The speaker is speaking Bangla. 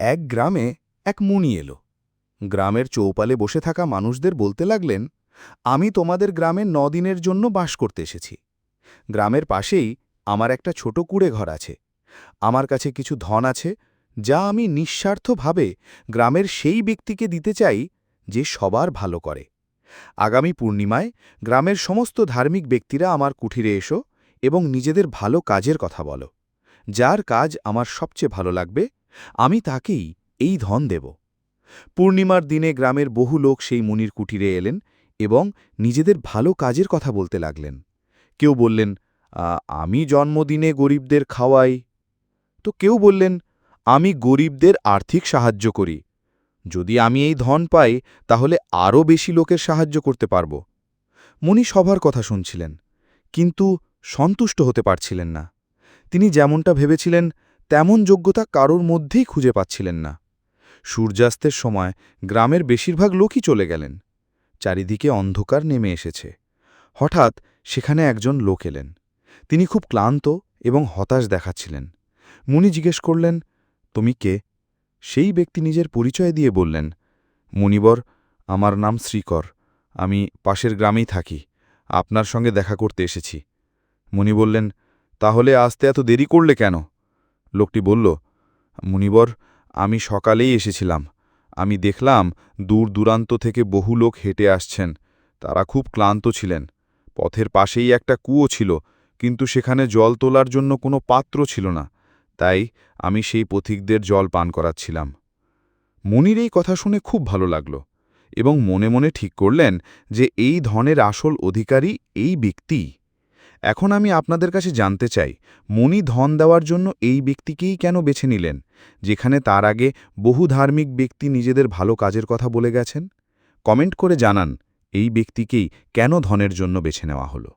এক গ্রামে এক মুনি এলো। গ্রামের চৌপালে বসে থাকা মানুষদের বলতে লাগলেন, আমি তোমাদের গ্রামে নদিনের জন্য বাস করতে এসেছি। গ্রামের পাশেই আমার একটা ছোট কুড়ে ঘর আছে। আমার কাছে কিছু ধন আছে, যা আমি নিঃস্বার্থভাবে গ্রামের সেই ব্যক্তিকে দিতে চাই যে সবার ভালো করে। আগামী পূর্ণিমায় গ্রামের সমস্ত ধার্মিক ব্যক্তিরা আমার কুঠিরে এসো এবং নিজেদের ভালো কাজের কথা বলো। যার কাজ আমার সবচেয়ে ভালো লাগবে আমি তাকেই এই ধন দেব। পূর্ণিমার দিনে গ্রামের বহু লোক সেই মুনির কুটিরে এলেন এবং নিজেদের ভালো কাজের কথা বলতে লাগলেন। কেউ বললেন আমি জন্মদিনে গরিবদের খাওয়াই। তো কেউ বললেন, আমি গরিবদের আর্থিক সাহায্য করি। যদি আমি এই ধন পাই, তাহলে আরও বেশি লোকের সাহায্য করতে পারব। মুনি সবার কথা শুনছিলেন, কিন্তু সন্তুষ্ট হতে পারছিলেন না। তিনি যেমনটা ভেবেছিলেন তেমন যোগ্যতা কারোর মধ্যেই খুঁজে পাচ্ছিলেন না। সূর্যাস্তের সময় গ্রামের বেশিরভাগ লোকই চলে গেলেন। চারিদিকে অন্ধকার নেমে এসেছে। হঠাৎ সেখানে একজন লোক এলেন। তিনি খুব ক্লান্ত এবং হতাশ দেখাচ্ছিলেন। মুনি জিজ্ঞেস করলেন, তুমি কে? সেই ব্যক্তি নিজের পরিচয় দিয়ে বললেন, মুনিবর, আমার নাম শ্রীকর। আমি পাশের গ্রামেই থাকি। আপনার সঙ্গে দেখা করতে এসেছি। মুনি বললেন, তাহলে আসতে এত দেরি করলে কেন? লোকটি বলল, মুনিবর, আমি সকালেই এসেছিলাম। আমি দেখলাম দূর দূরান্ত থেকে বহু লোক হেঁটে আসছেন। তারা খুব ক্লান্ত ছিলেন। পথের পাশেই একটা কুয়ো ছিল, কিন্তু সেখানে জল তোলার জন্য কোনো পাত্র ছিল না। তাই আমি সেই পথিকদের জল পান করাচ্ছিলাম। মনির এই কথা শুনে খুব ভালো লাগল এবং মনে মনে ঠিক করলেন যে এই ধনের আসল অধিকারী এই ব্যক্তি। এখন আমি আপনাদের কাছে জানতে চাই, মনি ধন দেওয়ার জন্য এই ব্যক্তিকেই কেন বেছে নিলেন, যেখানে তার আগে বহু ধার্মিক ব্যক্তি নিজেদের ভালো কাজের কথা বলে গেছেন? কমেন্ট করে জানান, এই ব্যক্তিকেই কেন ধনের জন্য বেছে নেওয়া হলো?